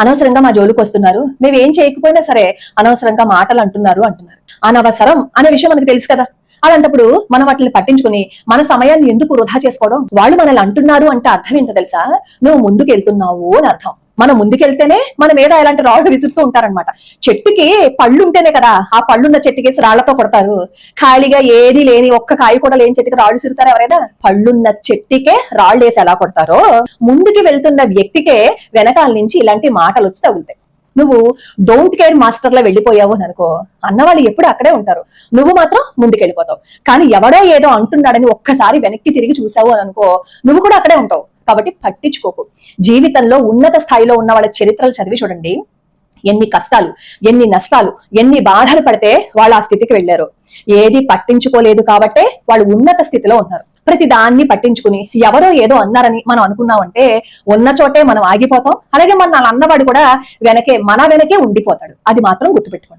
అనవసరంగా మా జోలికి వస్తున్నారు. మేము ఏం చేయకపోయినా సరే అనవసరంగా మాటలు అంటున్నారు అంటున్నారు. అనవసరం అనే విషయం మనకు తెలుసు కదా. అలాంటప్పుడు మనం వాటిని పట్టించుకుని మన సమయాన్ని ఎందుకు వృధా చేసుకోవడం? వాళ్ళు మనల్ని అంటున్నారు అంటే అర్థం ఏంటో తెలుసా? నువ్వు ముందుకు వెళ్తున్నావు అని అర్థం. మనం ముందుకెళ్తేనే మన మీద ఇలాంటి రాళ్ళు విసురుతూ ఉంటారన్నమాట. చెట్టుకి పళ్ళు ఉంటేనే కదా ఆ పళ్ళున్న చెట్టుకేసి రాళ్ళతో కొడతారు. ఖాళీగా ఏది లేని ఒక్క కాయ కూడా లేని చెట్టుకి రాళ్ళు విసురుతారు ఎవరైనా? పళ్ళున్న చెట్టుకే రాళ్ళు వేసి ఎలా కొడతారో? ముందుకి వెళ్తున్న వ్యక్తికే వెనకాల నుంచి ఇలాంటి మాటలు వచ్చి తగులుతాయి. నువ్వు డోంట్ కేర్ మాస్టర్లో వెళ్ళిపోయావు అని అనుకో. అన్నవాళ్ళు ఎప్పుడు అక్కడే ఉంటారు. నువ్వు మాత్రం ముందుకెళ్ళిపోతావు. కానీ ఎవడో ఏదో అంటున్నాడని ఒక్కసారి వెనక్కి తిరిగి చూసావు అని అనుకో. నువ్వు కూడా అక్కడే ఉంటావు. కాబట్టి పట్టించుకోకు. జీవితంలో ఉన్నత స్థాయిలో ఉన్న వాళ్ళ చరిత్రలు చదివి చూడండి. ఎన్ని కష్టాలు ఎన్ని నష్టాలు ఎన్ని బాధలు పడితే వాళ్ళు ఆ స్థితికి వెళ్ళారు. ఏది పట్టించుకోలేదు కాబట్టే వాళ్ళు ఉన్నత స్థితిలో ఉన్నారు. ప్రతి దాన్ని పట్టించుకుని ఎవరో ఏదో అన్నారని మనం అనుకున్నామంటే ఉన్న చోటే మనం ఆగిపోతాం. అలాగే మన అన్నవాడు కూడా వెనకే మన వెనకే ఉండిపోతాడు. అది మాత్రం గుర్తుపెట్టుకోండి.